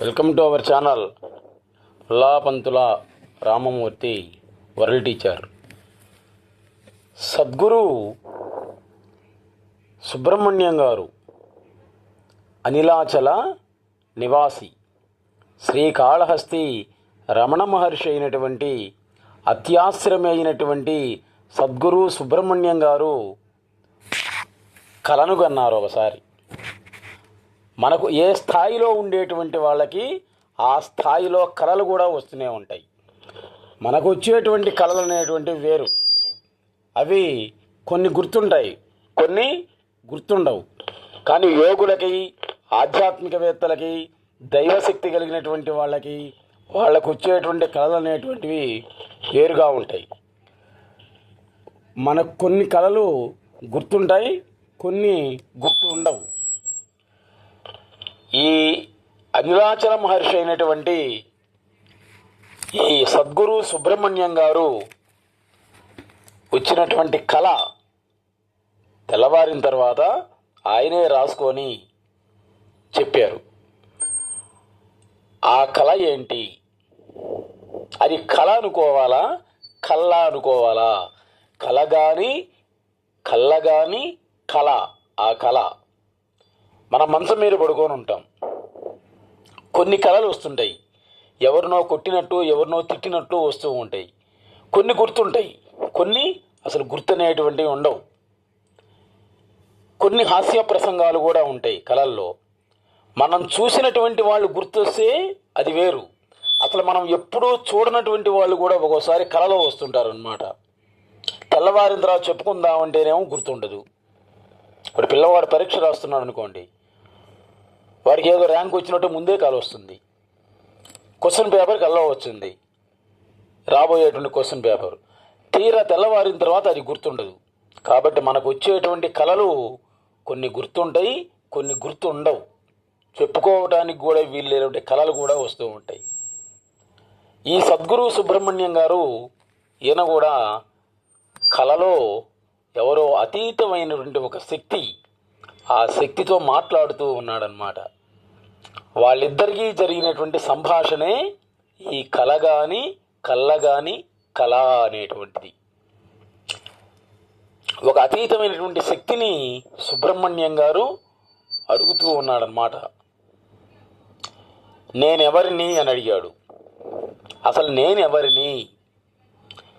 Welcome to our channel. Pantula Ramamurthy world teacher. Sadguru Subrahmanyam garu అనిలాచల నివాసి శ్రీకాళహస్తి రమణ మహర్షి అయినటువంటి అత్యాశ్రమైనటువంటి సద్గురు సుబ్రహ్మణ్యం గారు కలనుగన్నారు ఒకసారి. మనకు ఏ స్థాయిలో ఉండేటువంటి వాళ్ళకి ఆ స్థాయిలో కళలు కూడా వస్తూనే ఉంటాయి. మనకు వచ్చేటువంటి కళలు అనేటువంటివి వేరు. అవి కొన్ని గుర్తుంటాయి కొన్ని గుర్తుండవు. కానీ యోగులకి ఆధ్యాత్మికవేత్తలకి దైవశక్తి కలిగినటువంటి వాళ్ళకి వాళ్ళకు వచ్చేటువంటి కళలు అనేటువంటివి వేరుగా ఉంటాయి. మనకు కొన్ని కళలు గుర్తుంటాయి కొన్ని గుర్తు ఉండవు ఈ అనిలాచల మహర్షి అయినటువంటి ఈ సద్గురు సుబ్రహ్మణ్యం గారు వచ్చినటువంటి కళ తెల్లవారిన తర్వాత ఆయనే రాసుకొని చెప్పారు. ఆ కళ ఏంటి? అది కళ అనుకోవాలా? కళ్ళ అనుకోవాలా? కళ కానీ కళ్ళ కానీ కళ ఆ కళ. మన మంచం మీద పడుకొని ఉంటాం. కొన్ని కళలు వస్తుంటాయి. ఎవరినో కొట్టినట్టు ఎవరినో తిట్టినట్టు వస్తూ ఉంటాయి. కొన్ని గుర్తుంటాయి. కొన్ని అసలు గుర్తనేటువంటివి ఉండవు. కొన్ని హాస్య ప్రసంగాలు కూడా ఉంటాయి కళల్లో. మనం చూసినటువంటి వాళ్ళు గుర్తొస్తే అది వేరు. అసలు మనం ఎప్పుడూ చూడనటువంటి వాళ్ళు కూడా ఒక్కోసారి కళలో వస్తుంటారు అనమాట తెల్లవారిన తర్వాత చెప్పుకుందామంటేనేమో గుర్తుండదు. ఇప్పుడు పిల్లవాడు పరీక్ష రాస్తున్నాడు అనుకోండి వాడికి ఏదో ర్యాంక్ వచ్చినట్టు ముందే కాల్ వస్తుంది. క్వశ్చన్ పేపర్ కల్లా వచ్చింది. రాబోయేటువంటి క్వశ్చన్ పేపర్ తీరా తెల్లవారిన తర్వాత అది గుర్తుండదు. కాబట్టి మనకు వచ్చేటువంటి కళలు కొన్ని గుర్తుంటాయి కొన్ని గుర్తుండవు. చెప్పుకోవడానికి కూడా వీళ్ళేటువంటి కళలు కూడా వస్తూ ఉంటాయి. ఈ సద్గురు సుబ్రహ్మణ్యం గారు ఈయన కూడా కళలో ఎవరో అతీతమైనటువంటి ఒక శక్తి ఆ శక్తితో మాట్లాడుతూ ఉన్నాడనమాట వాళ్ళిద్దరికీ జరిగినటువంటి సంభాషణే ఈ కళ కానీ కళ్ళ కానీ కళ అనేటువంటిది. ఒక అతీతమైనటువంటి శక్తిని సుబ్రహ్మణ్యం గారు అడుగుతూ ఉన్నాడనమాట నేనెవరిని? అని అడిగాడు. అసలు నేనెవరిని?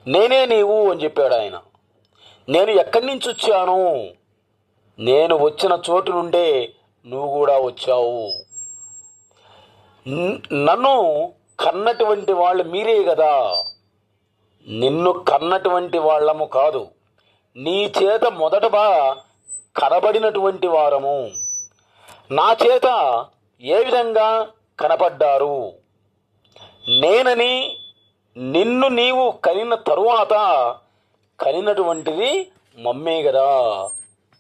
నేనే నీవు అని చెప్పాడు ఆయన. నేను ఎక్కడి నుంచి వచ్చాను? నేను వచ్చిన చోటు నుండే నువ్వు కూడా వచ్చావు. నన్ను కన్నటువంటి వాళ్ళు మీరే కదా. నిన్ను కన్నటువంటి వాళ్ళము కాదు. నీ చేత మొదటగా కనబడినటువంటి వారము. నా చేత ఏ విధంగా కనపడ్డారు? నేనని నిన్ను నీవు కనిన తరువాత కనినటువంటిది మమ్మే కదా.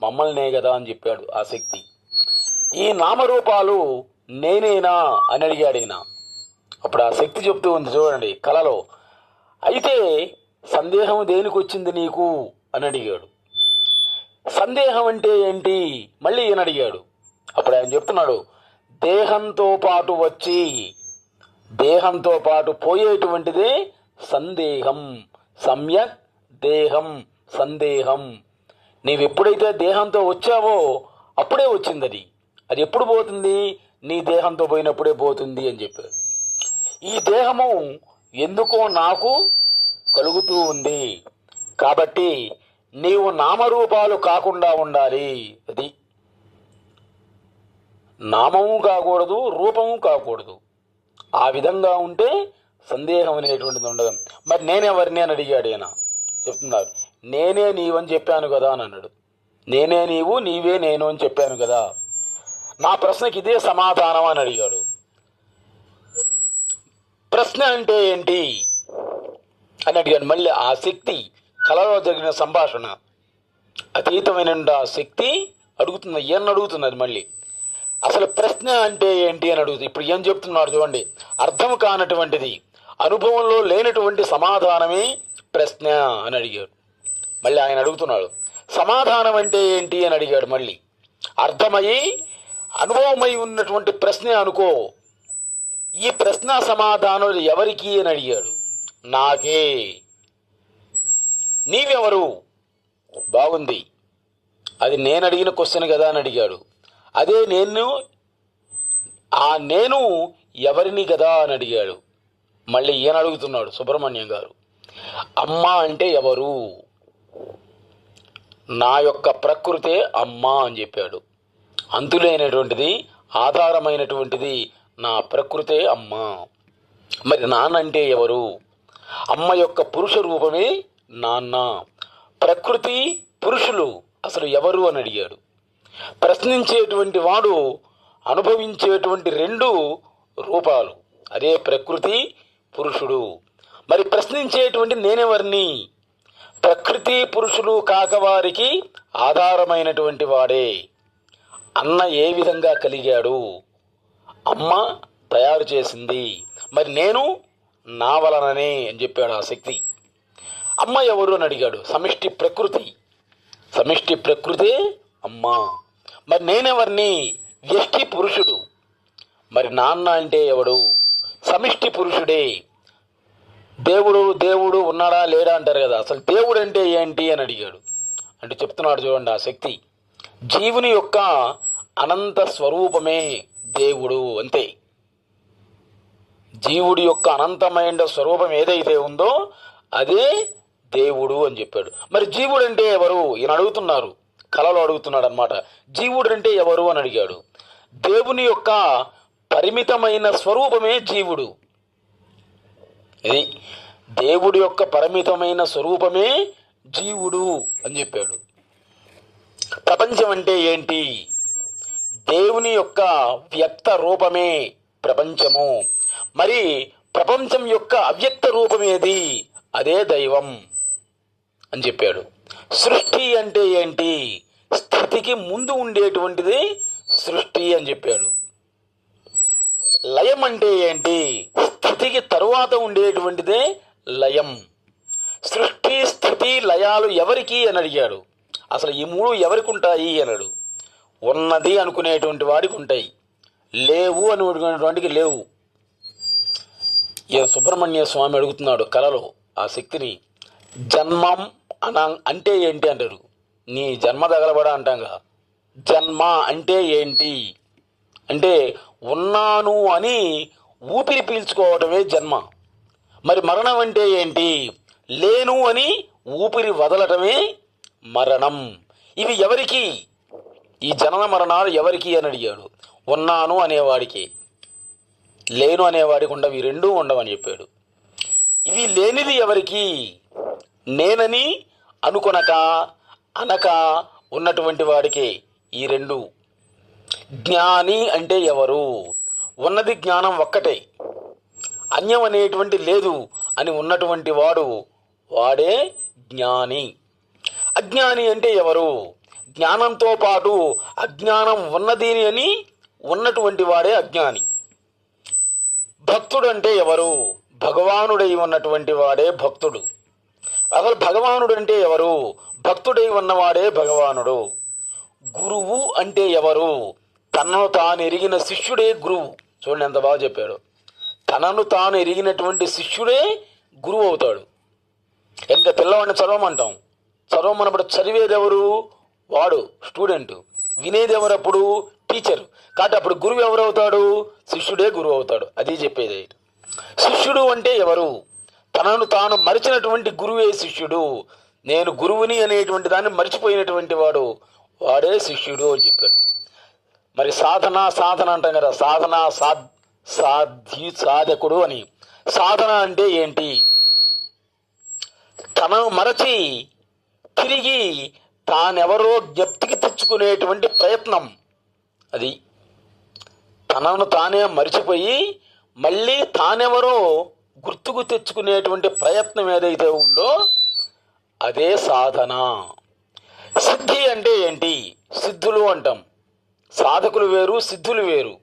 మమ్మల్నే కదా అని చెప్పాడు ఆసక్తి. ఈ నామరూపాలు నేనేనా అని అడిగాడు ఈయన అప్పుడు ఆ శక్తి చెప్తూ ఉంది చూడండి కలలో అయితే సందేహం దేనికి వచ్చింది నీకు? అని అడిగాడు. సందేహం అంటే ఏంటి? మళ్ళీ ఈయన అడిగాడు. అప్పుడు ఆయన చెప్తున్నాడు దేహంతో పాటు వచ్చి దేహంతో పాటు పోయేటువంటిదే సందేహం. సమ్యక్ దేహం సందేహం. నీవు ఎప్పుడైతే దేహంతో వచ్చావో అప్పుడే వచ్చింది అది అది ఎప్పుడు పోతుంది? నీ దేహంతో పోయినప్పుడే పోతుంది అని చెప్పారు. ఈ దేహము ఎందుకో నాకు కలుగుతూ ఉంది. కాబట్టి నీవు నామరూపాలు కాకుండా ఉండాలి. అది నామము కాకూడదు రూపము కాకూడదు. ఆ విధంగా ఉంటే సందేహం అనేటువంటిది ఉండదు. మరి నేనెవరిని అని అడిగాడు ఈయన. చెప్తున్నారు. నేనే నీవని చెప్పాను కదా అని అన్నాడు. నేనే నీవు నీవే నేను అని చెప్పాను కదా. నా ప్రశ్నకి ఇదే సమాధానం అని అడిగాడు. ప్రశ్న అంటే ఏంటి? అని అడిగాడు. మళ్ళీ ఆ శక్తి కళలో జరిగిన సంభాషణ అతీతమైన ఆ శక్తి అడుగుతుంది. ఏం అడుగుతున్నది మళ్ళీ? అసలు ప్రశ్న అంటే ఏంటి అని అడుగుతుంది. ఇప్పుడు ఏం చెప్తున్నారు చూడండి. అర్థం కానటువంటిది అనుభవంలో లేనటువంటి సమాధానమే ప్రశ్న అని అడిగాడు. మళ్ళీ ఆయన అడుగుతున్నాడు. సమాధానం అంటే ఏంటి అని అడిగాడు మళ్ళీ. అర్థమయ్యి అనుభవమై ఉన్నటువంటి ప్రశ్నే అనుకో. ఈ ప్రశ్న సమాధానాలు ఎవరికి అని అడిగాడు. నాకే. నీవెవరు? బాగుంది. అది నేను అడిగిన క్వశ్చన్ కదా అని అడిగాడు. అదే నేను ఆ నేను ఎవరిని కదా అని అడిగాడు. మళ్ళీ ఈయన అడుగుతున్నాడు సుబ్రహ్మణ్యం గారు. అమ్మ అంటే ఎవరు? నా యొక్క ప్రకృతే అమ్మ అని చెప్పాడు. అంతులేనటువంటిది ఆధారమైనటువంటిది నా ప్రకృతే అమ్మ. మరి నాన్న అంటే ఎవరు? అమ్మ యొక్క పురుష రూపమే నాన్న. ప్రకృతి పురుషులు అసలు ఎవరు అని అడిగాడు. ప్రశ్నించేటువంటి వాడు అనుభవించేటువంటి రెండు రూపాలు. అదే ప్రకృతి పురుషుడు. మరి ప్రశ్నించేటువంటి నేనెవరిని? ప్రకృతి పురుషులు కాకవారికి ఆధారమైనటువంటి వాడే. అన్న ఏ విధంగా కలిగాడు? అమ్మ తయారు చేసింది. మరి నేను నా వలననే అని చెప్పాడు ఆ శక్తి. అమ్మ ఎవరు అని అడిగాడు? సమిష్టి ప్రకృతి. సమిష్టి ప్రకృతే అమ్మ. మరి నేనెవరిని? వ్యష్టి పురుషుడు. మరి నాన్న అంటే ఎవడు? సమిష్టి పురుషుడే. దేవుడు దేవుడు ఉన్నాడా లేడా అంటారు కదా. అసలు దేవుడు అంటే ఏంటి అని అడిగాడు. అంటే చెప్తున్నాడు చూడండి ఆ శక్తి. జీవుని యొక్క అనంత స్వరూపమే దేవుడు అంతే. జీవుడి యొక్క అనంతమైన స్వరూపం ఏదైతే ఉందో అదే దేవుడు అని చెప్పాడు. మరి జీవుడు అంటే ఎవరు? ఈయన అడుగుతున్నారు. కలలో అడుగుతున్నాడు అనమాట జీవుడు అంటే ఎవరు అని అడిగాడు. దేవుని యొక్క పరిమితమైన స్వరూపమే జీవుడు. ఇది దేవుడి యొక్క పరిమితమైన స్వరూపమే జీవుడు అని చెప్పాడు. ప్రపంచం అంటే ఏంటి? దేవుని యొక్క వ్యక్త రూపమే ప్రపంచము. మరి ప్రపంచం యొక్క అవ్యక్త రూపమేది? అదే దైవం అని చెప్పాడు. సృష్టి అంటే ఏంటి? స్థితికి ముందు ఉండేటువంటిది సృష్టి అని చెప్పాడు. లయం అంటే ఏంటి? స్థితికి తరువాత ఉండేటువంటిదే లయం. సృష్టి స్థితి లయాలు ఎవరికి అని అడిగాడు. అసలు ఈ మూడు ఎవరికి ఉంటాయి అన్నాడు. ఉన్నది అనుకునేటువంటి వాడికి ఉంటాయి. లేవు అనుకునేటువంటికి లేవు. ఈ సుబ్రహ్మణ్య స్వామి అడుగుతున్నాడు కలలో ఆ శక్తిని జన్మం అన అంటే ఏంటి అంటారు. నీ జన్మ తగలబడా అంటాంగా జన్మ అంటే ఏంటి? అంటే ఉన్నాను అని ఊపిరి పీల్చుకోవటమే జన్మ. మరి మరణం అంటే ఏంటి? లేను అని ఊపిరి వదలటమే మరణం. ఇవి ఎవరికి? ఈ జనన మరణాలు ఎవరికి అని అడిగాడు. ఉన్నాను అనేవాడికి. లేను అనేవాడికి ఉండవు ఈ రెండూ ఉండవని చెప్పాడు. ఇవి లేనిది ఎవరికి? నేనని అనుకొనక అనక ఉన్నటువంటి వాడికి ఈ రెండు. జ్ఞాని అంటే ఎవరు? ఉన్నది జ్ఞానం ఒక్కటే. అన్యం అనేటువంటి లేదు అని ఉన్నటువంటి వాడు వాడే జ్ఞాని. అజ్ఞాని అంటే ఎవరు? జ్ఞానంతో పాటు అజ్ఞానం ఉన్నది అని ఉన్నటువంటి వాడే అజ్ఞాని. భక్తుడు అంటే ఎవరు? భగవానుడై ఉన్నటువంటి వాడే భక్తుడు. అసలు భగవానుడు అంటే ఎవరు? భక్తుడై ఉన్నవాడే భగవానుడు. గురువు అంటే ఎవరు? తనను తాను ఎరిగిన శిష్యుడే గురువు. చూడండి ఎంత బాగా చెప్పాడు. తనను తాను ఎరిగినటువంటి శిష్యుడే గురువు అవుతాడు. ఇంకా పిల్లవాడిని చదవమంటాం. చదవమన్నప్పుడు చదివేది ఎవరు వాడు స్టూడెంట్. వినేది ఎవరప్పుడు టీచర్. కాబట్టి అప్పుడు గురువు ఎవరవుతాడు? శిష్యుడే గురువు అవుతాడు. అది చెప్పేది. శిష్యుడు అంటే ఎవరు? తనను తాను మరిచినటువంటి గురువే శిష్యుడు. నేను గురువుని అనేటువంటి దాన్ని మరిచిపోయినటువంటి వాడు వాడే శిష్యుడు అని చెప్పాడు. మరి సాధన సాధన అంటాం కదా. సాధన సాధ్ సాధి సాధకుడు అని. సాధన అంటే ఏంటి? తనను మరచి తిరిగి తానెవరో జ్ఞప్తికి తెచ్చుకునేటువంటి ప్రయత్నం. అది తనను తానే మరిచిపోయి మళ్ళీ తానెవరో గుర్తుకు తెచ్చుకునేటువంటి ప్రయత్నం ఏదైతే ఉందో అదే సాధన. సిద్ధి అంటే ఏంటి? సిద్ధులు అంటాం. సాధకులు వేరు సిద్ధులు వేరు.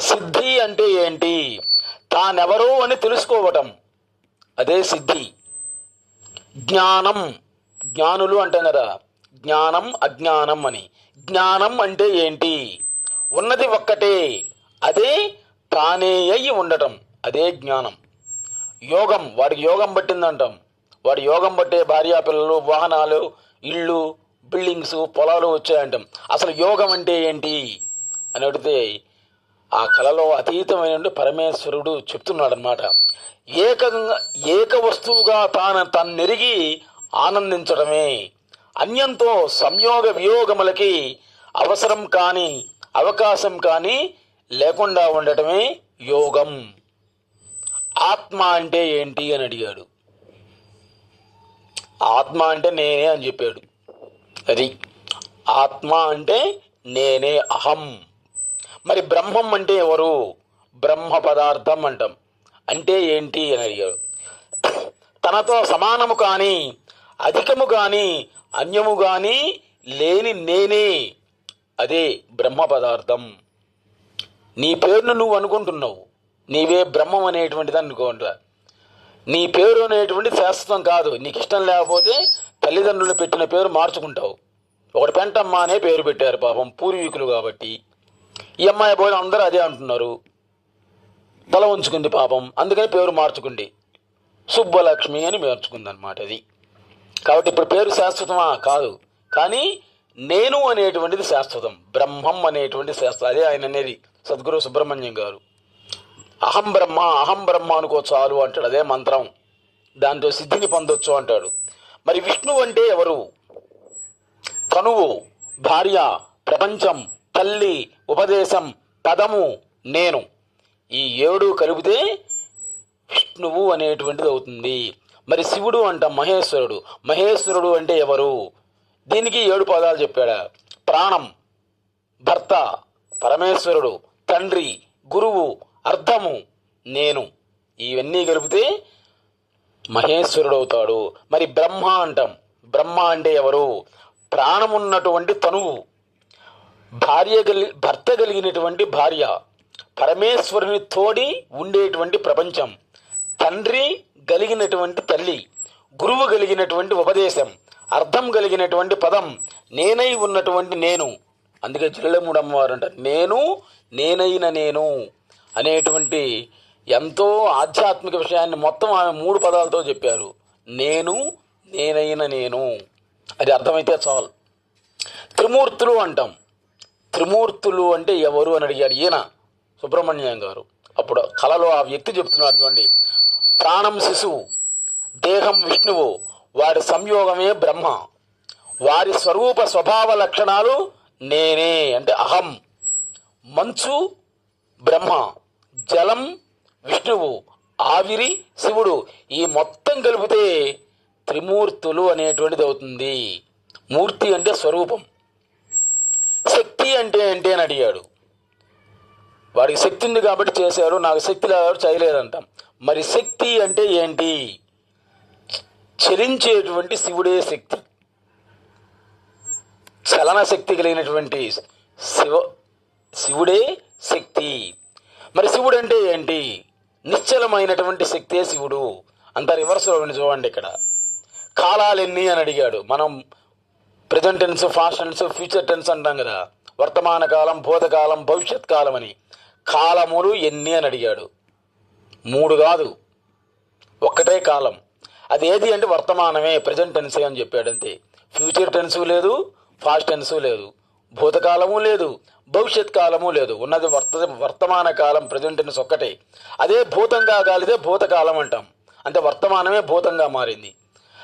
సిద్ధి అంటే ఏంటి? తానెవరో అని తెలుసుకోవటం. అదే సిద్ధి. జ్ఞానం. జ్ఞానులు అంటాం కదా జ్ఞానం అజ్ఞానం అని. జ్ఞానం అంటే ఏంటి? ఉన్నది ఒక్కటే అదే తానే అయి ఉండటం అదే జ్ఞానం. యోగం వాడికి యోగం పట్టిందంటాం. వాడి యోగం పట్టే భార్యా పిల్లలు వాహనాలు ఇళ్ళు బిల్డింగ్స్ పొలాలు వచ్చాయంటాం. అసలు యోగం అంటే ఏంటి? అని అడిగితే ఆ కళలో అతీతమైన పరమేశ్వరుడు చెప్తున్నాడు అనమాట ఏకంగా ఏక వస్తువుగా తాను తన్నెరిగి ఆనందించడమే. అన్యంతో సంయోగ వియోగములకి అవసరం కాని అవకాశం కానీ లేకుండా ఉండటమే యోగం. ఆత్మ అంటే ఏంటి అని అడిగాడు. ఆత్మ అంటే నేనే అని చెప్పాడు. అది ఆత్మ అంటే నేనే అహం. మరి బ్రహ్మం అంటే ఎవరు? బ్రహ్మ పదార్థం అంటాం. అంటే ఏంటి అని అడిగాడు. తనతో సమానము కానీ అధికము కానీ అన్యము కానీ లేని నేనే. అదే బ్రహ్మ పదార్థం. నీ పేరును నువ్వు అనుకుంటున్నావు. నీవే బ్రహ్మం అనేటువంటిది అనుకుంటా నీ పేరు అనేటువంటి శాశ్వతం కాదు. నీకు ఇష్టం లేకపోతే తల్లిదండ్రులు పెట్టిన పేరు మార్చుకుంటావు. ఒకటి పెంటమ్మ అనే పేరు పెట్టారు పాపం పూర్వీకులు కాబట్టి. ఈ అమ్మాయి పోయిన అందరూ అదే అంటున్నారు. తల ఉంచుకుంది పాపం. అందుకని పేరు మార్చుకుంది. సుబ్బలక్ష్మి అని మార్చుకుంది అనమాట అది. కాబట్టి ఇప్పుడు పేరు శాశ్వతమా? కాదు. కానీ నేను అనేటువంటిది శాశ్వతం. బ్రహ్మం అనేటువంటి శాస్త్రం అదే ఆయన అనేది సద్గురు సుబ్రహ్మణ్యం గారు. అహం బ్రహ్మ అహం బ్రహ్మ అనుకో చాలు అంటాడు. అదే మంత్రం. దాంతో సిద్ధిని పొందొచ్చు అంటాడు. మరి విష్ణువు అంటే ఎవరు? కనువు భార్య ప్రపంచం తల్లి ఉపదేశం పదము నేను. ఈ ఏడు కలిపితే విష్ణువు అనేటువంటిది అవుతుంది. మరి శివుడు అంట మహేశ్వరుడు. మహేశ్వరుడు అంటే ఎవరు? దీనికి ఏడు పదాలు చెప్పాడు? ప్రాణం భర్త పరమేశ్వరుడు తండ్రి గురువు అర్థము నేను. ఇవన్నీ కలిపితే మహేశ్వరుడు అవుతాడు. మరి బ్రహ్మ అంటాం. బ్రహ్మ అంటే ఎవరు? ప్రాణమున్నటువంటి తనువు. భార్య కలి భర్త కలిగినటువంటి భార్య. పరమేశ్వరుని తోడి ఉండేటువంటి ప్రపంచం. తండ్రి కలిగినటువంటి తల్లి గురువు కలిగినటువంటి ఉపదేశం అర్థం కలిగినటువంటి పదం నేనై ఉన్నటువంటి నేను. అందుకే జిల్లెమూడు అమ్మవారు అంటారు నేను నేనైన నేను అనేటువంటి ఎంతో ఆధ్యాత్మిక విషయాన్ని మొత్తం ఆమె మూడు పదాలతో చెప్పారు. నేను నేనైన నేను అది అర్థమైతే చాలు. త్రిమూర్తులు అంటాం. త్రిమూర్తులు అంటే ఎవరు అని అడిగాడు ఈయన సుబ్రహ్మణ్యం గారు. అప్పుడు కళలో ఆ వ్యక్తి చెప్తున్నాడు చూడండి. ప్రాణం శిశువు దేహం విష్ణువు వారి సంయోగమే బ్రహ్మ. వారి స్వరూప స్వభావ లక్షణాలు నేనే అంటే అహం. మంచు బ్రహ్మ జలం విష్ణువు ఆవిరి శివుడు. ఈ మొత్తం కలిపితే త్రిమూర్తులు అనేటువంటిది అవుతుంది. మూర్తి అంటే స్వరూపం. శక్తి అంటే ఏంటి అని అడిగాడు. వాడికి శక్తి ఉంది కాబట్టి చేశారు నాకు శక్తి లేదు చేయలేదంటాం. మరి శక్తి అంటే ఏంటి? చలించేటువంటి శివుడే శక్తి. చలన శక్తి కలిగినటువంటి శివ శివుడే శక్తి. మరి శివుడు అంటే ఏంటి? నిశ్చలమైనటువంటి శక్తే శివుడు. అంత రివర్స్లో చూడండి ఇక్కడ. కాలాలెన్ని అని అడిగాడు. మనం present tense fast tense future tense అంటాం కదా. వర్తమాన కాలం భూతకాలం భవిష్యత్ కాలం అని. కాలములు ఎన్ని అని అడిగాడు. మూడు కాదు. ఒక్కటే కాలం. అది ఏది అంటే వర్తమానమే ప్రజెంట్ టెన్స్ అని చెప్పాడు అంతే ఫ్యూచర్ టెన్స్ లేదు ఫాస్ట్ టెన్స్ లేదు. భూతకాలము లేదు భవిష్యత్ కాలము లేదు. ఉన్నది వర్త వర్తమాన కాలం ప్రజెంట్ టెన్స్ ఒక్కటే. అదే భూతంగా కాలితే భూతకాలం అంటాం. అంటే వర్తమానమే భూతంగా మారింది.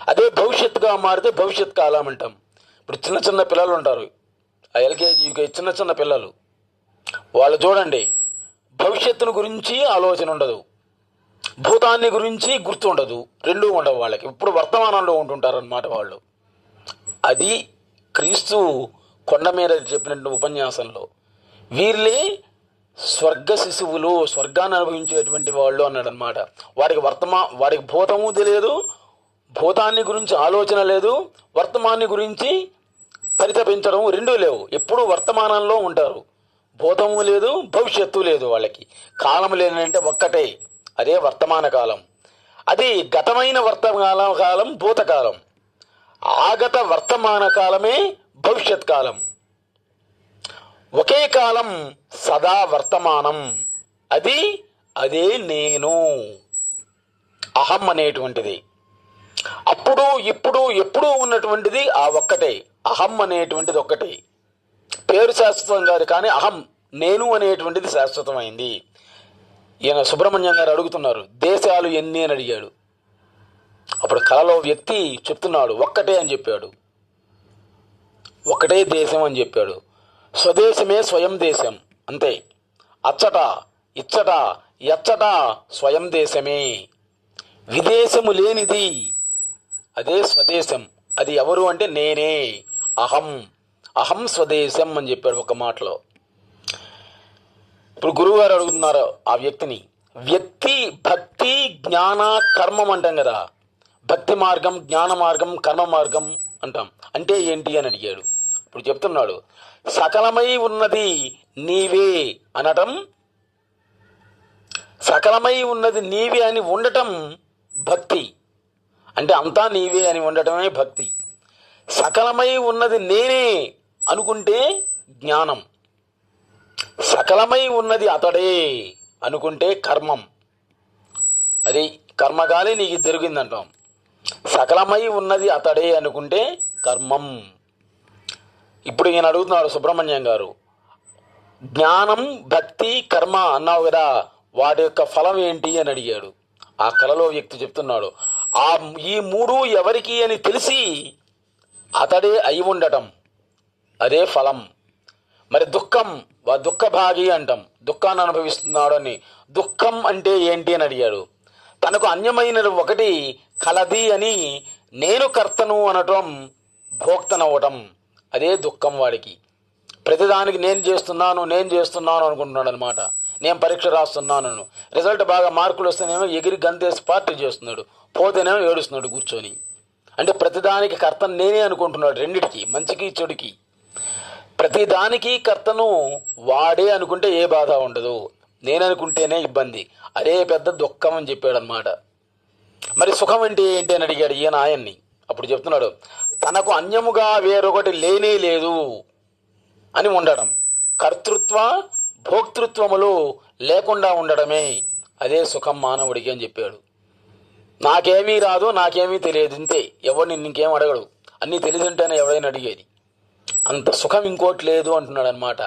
అదే భవిష్యత్తుగా మారితే భవిష్యత్ కాలం అంటాం. ఇప్పుడు చిన్న చిన్న పిల్లలు ఉంటారు. ఆ ఎల్కేజీ యూకేజీ చిన్న చిన్న పిల్లలు. వాళ్ళు చూడండి భవిష్యత్తును గురించి ఆలోచన ఉండదు. భూతాన్ని గురించి గుర్తు ఉండదు రెండూ ఉండవు వాళ్ళకి. ఇప్పుడు వర్తమానంలో ఉంటుంటారు అన్నమాట వాళ్ళు. అది క్రీస్తు కొండ మీద చెప్పినట్టు ఉపన్యాసంలో. వీళ్ళే స్వర్గ శిశువులు స్వర్గాన్ని అనుభవించేటువంటి వాళ్ళు అన్నాడు అనమాట వర్తమా వారికి భూతము తెలియదు. భూతాన్ని గురించి ఆలోచన లేదు. వర్తమాన్ని గురించి పరితపించడం రెండూ లేవు. ఎప్పుడూ వర్తమానంలో ఉంటారు. భూతము లేదు భవిష్యత్తు లేదు వాళ్ళకి. కాలం లేనంటే ఒక్కటే. అదే వర్తమాన కాలం. అది గతమైన వర్తమాన కాలం భూతకాలం. ఆగత వర్తమాన కాలమే భవిష్యత్ కాలం. ఒకే కాలం సదా వర్తమానం. అది అదే నేను. అహం అనేటువంటిది. అప్పుడు ఇప్పుడు ఎప్పుడూ ఉన్నటువంటిది ఆ ఒక్కటే. అహం అనేటువంటిది ఒక్కటే. పేరు శాశ్వతం కాదు కానీ అహం నేను అనేటువంటిది శాశ్వతమైంది. ఈయన సుబ్రహ్మణ్యం గారు అడుగుతున్నారు దేశాలు ఎన్ని? అని అడిగాడు. అప్పుడు కళలో వ్యక్తి చెప్తున్నాడు ఒక్కటే అని చెప్పాడు. ఒకటే దేశం అని చెప్పాడు. స్వదేశమే స్వయం దేశం అంతే. అచ్చట ఇచ్చట ఎచ్చట స్వయం దేశమే. విదేశము లేనిది అదే స్వదేశం. అది ఎవరు అంటే నేనే. అహం. అహం స్వదేశం అని చెప్పాడు ఒక మాటలో. ఇప్పుడు గురువు గారు అడుగుతున్నారు ఆ వ్యక్తిని. వ్యక్తి భక్తి జ్ఞాన కర్మం అంటాం కదా. భక్తి మార్గం జ్ఞాన మార్గం కర్మ మార్గం అంటాం. అంటే ఏంటి అని అడిగాడు. ఇప్పుడు చెప్తున్నాడు సకలమై ఉన్నది నీవే అనటం సకలమై ఉన్నది నీవే అని ఉండటం భక్తి. అంటే అంతా నీవే అని ఉండటమే భక్తి. సకలమై ఉన్నది నేనే అనుకుంటే జ్ఞానం. సకలమై ఉన్నది అతడే అనుకుంటే కర్మం. అది కర్మగాలి నీకు దొరికిందంటాం సకలమై ఉన్నది అతడే అనుకుంటే కర్మం. ఇప్పుడు నేను అడుగుతున్నాడు సుబ్రహ్మణ్యం గారు. జ్ఞానం భక్తి కర్మ అన్నావు కదా వాటి యొక్క ఫలం ఏంటి అని అడిగాడు. ఆ కలలో వ్యక్తి చెప్తున్నాడు ఆ ఈ మూడు ఎవరికి అని తెలిసి అతడే అయి ఉండటం. అదే ఫలం. మరి దుఃఖం వా దుఃఖభాగి అంటాం. దుఃఖాన్ని అనుభవిస్తున్నాడు అని దుఃఖం అంటే ఏంటి అని అడిగాడు. తనకు అన్యమైన ఒకటి కలది అని నేను కర్తను అనటం భోక్తనవ్వటం. అదే దుఃఖం వాడికి. ప్రతిదానికి నేను చేస్తున్నాను నేను చేస్తున్నాను అనుకుంటున్నాడు అనమాట నేను పరీక్ష రాస్తున్నాను రిజల్ట్ బాగా మార్కులు వస్తేనేమో ఎగిరి గంతేసి పార్టీ చేస్తున్నాడు. పోతేనేమో ఏడుస్తున్నాడు కూర్చొని. అంటే ప్రతిదానికి కర్తను నేనే అనుకుంటున్నాడు. రెండిటికి మంచికి చెడుకి. ప్రతిదానికి కర్తను వాడే అనుకుంటే ఏ బాధ ఉండదు. నేను అనుకుంటేనే ఇబ్బంది. అదే పెద్ద దుఃఖం అని చెప్పాడు అనమాట మరి సుఖం అంటే ఏంటి అని అడిగాడు ఈయన ఆయన్ని. అప్పుడు చెప్తున్నాడు తనకు అన్యముగా వేరొకటి లేనే లేదు అని ఉండడం. కర్తృత్వ భోక్తృత్వములు లేకుండా ఉండడమే. అదే సుఖం మానవుడికి అని చెప్పాడు. నాకేమీ రాదు నాకేమీ తెలియదు ఇంతే. ఎవరిని ఇంకేం అడగడు. అన్నీ తెలిసింటేనే ఎవరైనా అడిగేది. అంత సుఖం ఇంకోటి లేదు అంటున్నాడు అనమాట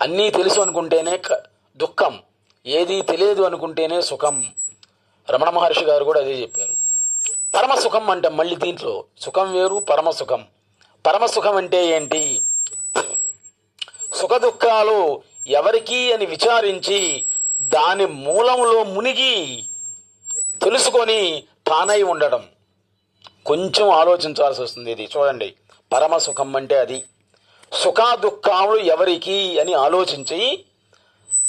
అన్నీ తెలుసు అనుకుంటేనే క- దుఃఖం. ఏది తెలియదు అనుకుంటేనే సుఖం. రమణ మహర్షి గారు కూడా అదే చెప్పారు. పరమసుఖం అంటే మళ్ళీ దీంట్లో. సుఖం వేరు పరమసుఖం పరమసుఖం పరమ సుఖం అంటే ఏంటి? సుఖ దుఃఖాలు ఎవరికి అని విచారించి దాని మూలంలో మునిగి తెలుసుకొని తానై ఉండడం. కొంచెం ఆలోచించాల్సి వస్తుంది ఇది. చూడండి. పరమ సుఖం అంటే అది. సుఖాదుఖాములు ఎవరికి అని ఆలోచించి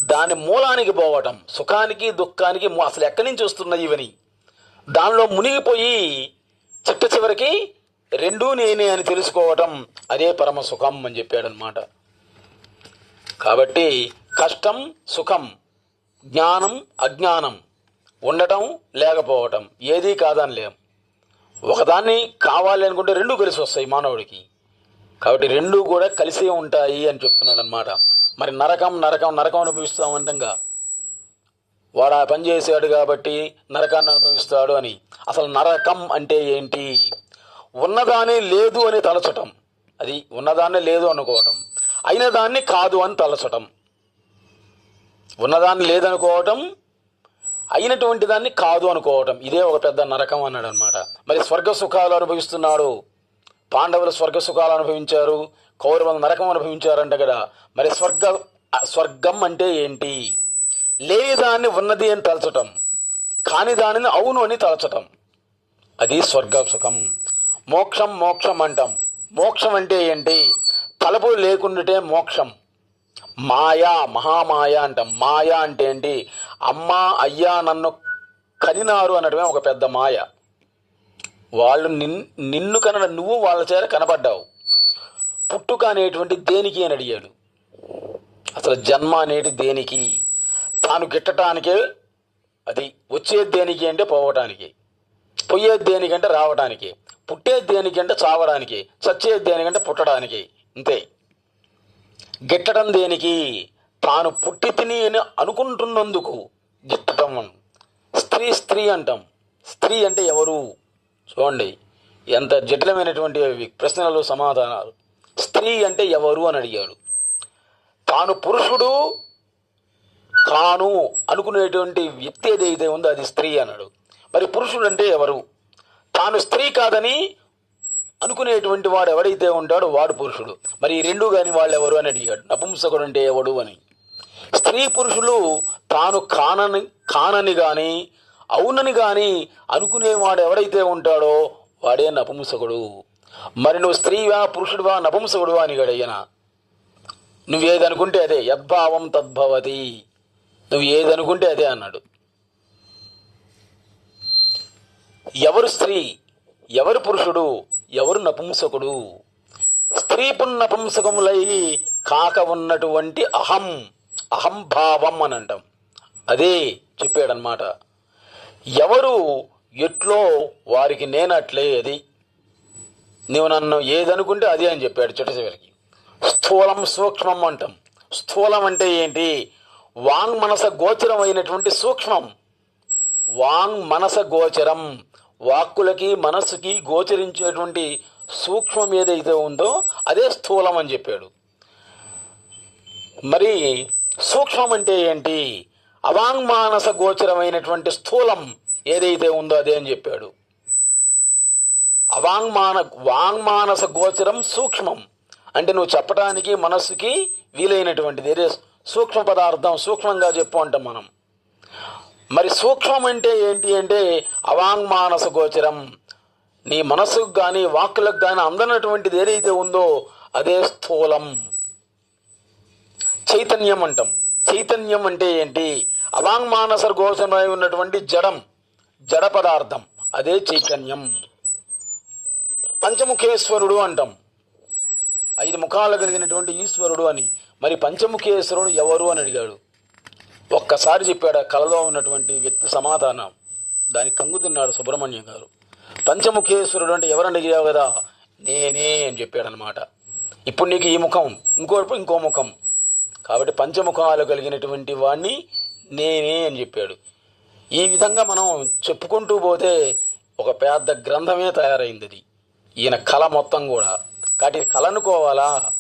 దాని మూలానికి పోవటం. సుఖానికి దుఃఖానికి అసలు ఎక్కడి నుంచి వస్తున్నాయి ఇవని? దానిలో మునిగిపోయి చిట్ట చివరికి రెండూ నేనే అని తెలుసుకోవటం అదే పరమ సుఖం అని చెప్పాడనమాట. కాబట్టి కష్టం సుఖం జ్ఞానం అజ్ఞానం ఉండటం లేకపోవటం ఏదీ కాదని లేం ఒకదాన్ని కావాలి అనుకుంటే రెండు కలిసి వస్తాయి మానవుడికి. కాబట్టి రెండు కూడా కలిసే ఉంటాయి అని చెప్తున్నాడు అనమాట మరి నరకం నరకం నరకం అనుభవిస్తామంటంగా వాడు ఆ పని చేశాడు కాబట్టి నరకాన్ని అనుభవిస్తాడు అని. అసలు నరకం అంటే ఏంటి? ఉన్నదాన్ని లేదు అని తలచటం. అది ఉన్నదాన్ని లేదు అనుకోవటం. అయిన దాన్ని కాదు అని తలచటం. ఉన్నదాన్ని లేదనుకోవటం అయినటువంటి దాన్ని కాదు అనుకోవటం. ఇదే ఒక పెద్ద నరకం అన్నాడు అనమాట మరి స్వర్గ సుఖాలు అనుభవిస్తున్నాడు. పాండవులు స్వర్గ సుఖాలు అనుభవించారు కౌరవులు నరకం అనుభవించారంట కదా. మరి స్వర్గ స్వర్గం అంటే ఏంటి? లేని దాన్ని ఉన్నది అని తలచటం కాని దానిని అవును అని తలచటం. అది స్వర్గ సుఖం. మోక్షం మోక్షం అంటాం. మోక్షం అంటే ఏంటి? తలపులు లేకుండాటే మోక్షం. మాయా మహామాయ అంటాం. మాయ అంటే ఏంటి? అమ్మ అయ్యా నన్ను కనినారు అనడమే ఒక పెద్ద మాయ. వాళ్ళు నిన్ నిన్ను కన నువ్వు వాళ్ళ చేత కనపడ్డావు పుట్టుక అనేటువంటి దేనికి అని అడిగాడు. అసలు జన్మ అనేది దేనికి? తాను గిట్టటానికే అది వచ్చేది దేనికి అంటే పోవటానికి. పోయేది దేనికంటే రావడానికి పుట్టేది దేనికంటే చావడానికి. చచ్చేది దేనికంటే పుట్టడానికి. అంతే. గిట్టడం దేనికి? తాను పుట్టి తిని అని అనుకుంటున్నందుకు. గిట్టడం స్త్రీ స్త్రీ అంటాం. స్త్రీ అంటే ఎవరు? చూడండి ఎంత జటిలమైనటువంటి ప్రశ్నలు సమాధానాలు. స్త్రీ అంటే ఎవరు అని అడిగాడు. తాను పురుషుడు కాను అనుకునేటువంటి వ్యక్తి ఏదైతే ఉందో అది స్త్రీ అన్నాడు. మరి పురుషుడు అంటే ఎవరు? తాను స్త్రీ కాదని అనుకునేటువంటి వాడు ఎవడైతే ఉంటాడో వాడు పురుషుడు. మరి ఈ రెండు కాని వాళ్ళు ఎవరు అని అడిగాడు. నపుంసకుడు అంటే ఎవడు అని. స్త్రీ పురుషులు తాను కానని కానని కానీ అవునని గాని అనుకునేవాడు ఎవడైతే ఉంటాడో వాడే నపుంసకుడు మరి నువ్వు స్త్రీవా పురుషుడువా నపుంసకుడువా అని అడిగిన. నువ్వేదనుకుంటే అదే యద్భావం తద్భవతి. నువ్వు ఏదనుకుంటే అదే అన్నాడు. ఎవరు స్త్రీ ఎవరు పురుషుడు ఎవరు నపుంసకుడు స్త్రీ పున్నపుంసకములై కాక ఉన్నటువంటి అహం అహంభావం అని అంటాం. అదే చెప్పాడనమాట ఎవరు ఎట్లో వారికి నేనట్లే అది? నీవు నన్ను ఏదనుకుంటే అది అని చెప్పాడు చిట్ట చివరికి. స్థూలం సూక్ష్మం అంటాం. స్థూలం అంటే ఏంటి? వాంగ్ మనస అయినటువంటి సూక్ష్మం. వాంగ్ మనస గోచరం. వాక్కులకి మనస్సుకి గోచరించేటువంటి సూక్ష్మం ఏదైతే ఉందో అదే స్థూలం అని చెప్పాడు. మరి సూక్ష్మం అంటే ఏంటి? అవాంగ్మానస గోచరమైనటువంటి స్థూలం ఏదైతే ఉందో అదే అని చెప్పాడు. అవాంగ్మాన వాంగ్మానస గోచరం సూక్ష్మం. అంటే నువ్వు చెప్పడానికి మనస్సుకి వీలైనటువంటిది. ఏదే సూక్ష్మ పదార్థం సూక్ష్మంగా చెప్పు అంటాం మనం. మరి సూక్ష్మం అంటే ఏంటి అంటే అవాంగ్మానస గోచరం. నీ మనస్సుకు కానీ వాక్కులకు కానీ అందనటువంటిది ఏదైతే ఉందో అదే స్థూలం. చైతన్యం అంటాం. చైతన్యం అంటే ఏంటి? అవాంగ్మానస గోచరమై ఉన్నటువంటి జడం జడ పదార్థం అదే చైతన్యం. పంచముఖేశ్వరుడు అంటాం. ఐదు ముఖాలు కలిగినటువంటి ఈశ్వరుడు అని. మరి పంచముఖేశ్వరుడు ఎవరు అని అడిగాడు. ఒక్కసారి చెప్పాడు కలలో ఉన్నటువంటి వ్యక్తి సమాధానం. దానికి కంగుతున్నాడు సుబ్రహ్మణ్యం గారు. పంచముఖేశ్వరుడు అంటే ఎవరని అడిగావు కదా? నేనే అని చెప్పాడనమాట ఇప్పుడు నీకు ఈ ముఖం ఇంకో ఇంకో ముఖం. కాబట్టి పంచముఖాలు కలిగినటువంటి వాణ్ణి నేనే అని చెప్పాడు. ఈ విధంగా మనం చెప్పుకుంటూ పోతే ఒక పెద్ద గ్రంథమే తయారైంది అది. ఈయన కళ మొత్తం కూడా. కాబట్టి కళ అనుకోవాలా?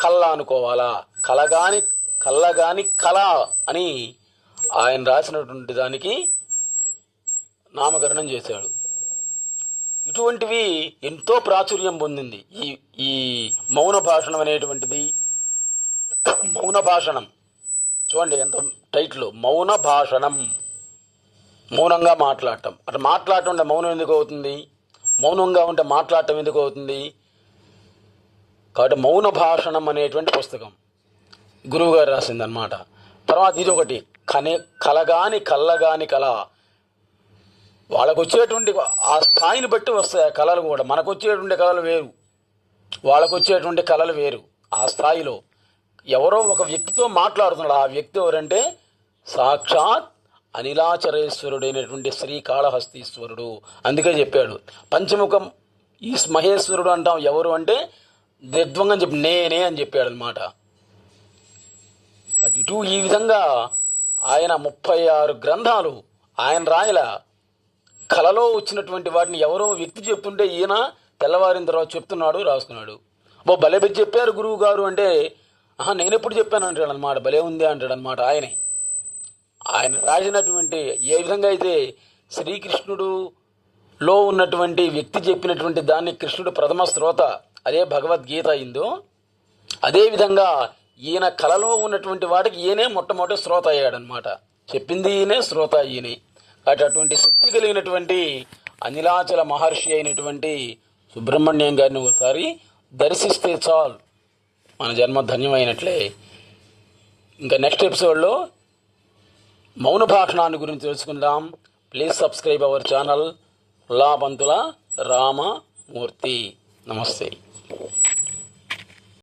కళ్ళ అనుకోవాలా? కలగాని కళ్ళగాని కళ అని ఆయన రాసినటువంటి దానికి నామకరణం చేశాడు. ఇటువంటివి ఎంతో ప్రాచుర్యం పొందింది. ఈ ఈ మౌన భాషణం అనేటువంటి మౌన భాషణం చూడండి ఎంత టైటిల్. మౌన భాషణం మౌనంగా మాట్లాడటం. అటు మాట్లాడటం ఉంటే మౌనం ఎందుకు అవుతుంది? మౌనంగా ఉంటే మాట్లాడటం ఎందుకు అవుతుంది? కాబట్టి మౌన భాషణం అనేటువంటి పుస్తకం. గురువుగారు రాసిందనమాట తర్వాత ఇది ఒకటి. కనే కలగాని కళ్ళగాని కళ. వాళ్ళకు వచ్చేటువంటి ఆ స్థాయిని బట్టి వస్తాయి ఆ కళలు కూడా. మనకు వచ్చేటువంటి కళలు వేరు. వాళ్ళకు వచ్చేటువంటి కళలు వేరు. ఆ స్థాయిలో. ఎవరో ఒక వ్యక్తితో మాట్లాడుతున్నాడు. ఆ వ్యక్తి ఎవరంటే సాక్షాత్ అనిలాచరేశ్వరుడైనటువంటి శ్రీకాళహస్తీశ్వరుడు. అందుకే చెప్పాడు. పంచముఖం ఈ మహేశ్వరుడు అంటాం. ఎవరు అంటే దిద్వంగా చెప్పి నేనే అని చెప్పాడు అనమాట ఇటు ఈ విధంగా ఆయన ముప్పై ఆరు గ్రంథాలు ఆయన రాయల కలలో వచ్చినటువంటి వాటిని ఎవరో వ్యక్తి చెప్తుంటే ఈయన తెల్లవారిన తర్వాత చెప్తున్నాడు రాస్తున్నాడు. ఓ బలబెట్టి చెప్పారు గురువు గారు అంటే ఆహా నేను ఎప్పుడు చెప్పాను అంటాడు అనమాట భలే ఉంది అంటాడు అనమాట ఆయనే. ఆయన రాసినటువంటి ఏ విధంగా అయితే శ్రీకృష్ణుడు లో ఉన్నటువంటి వ్యక్తి చెప్పినటువంటి దాన్ని కృష్ణుడు ప్రథమ శ్రోత అదే భగవద్గీత అయిందో అదేవిధంగా ఈయన కలలో ఉన్నటువంటి వాడికి ఈయనే మొట్టమొదటి శ్రోత అయ్యాడనమాట చెప్పింది ఈయనే శ్రోత ఈయనే. కాబట్టి అటువంటి శక్తి కలిగినటువంటి అనిలాచల మహర్షి అయినటువంటి సుబ్రహ్మణ్యం గారిని ఒకసారి దర్శిస్తే చాలు. మన జన్మ ధన్యమైనట్లే. ఇంకా నెక్స్ట్ ఎపిసోడ్లో మౌన భాషణాన్ని గురించి తెలుసుకుందాం. Please subscribe our channel. లాబంతుల Ramamurthy. నమస్తే.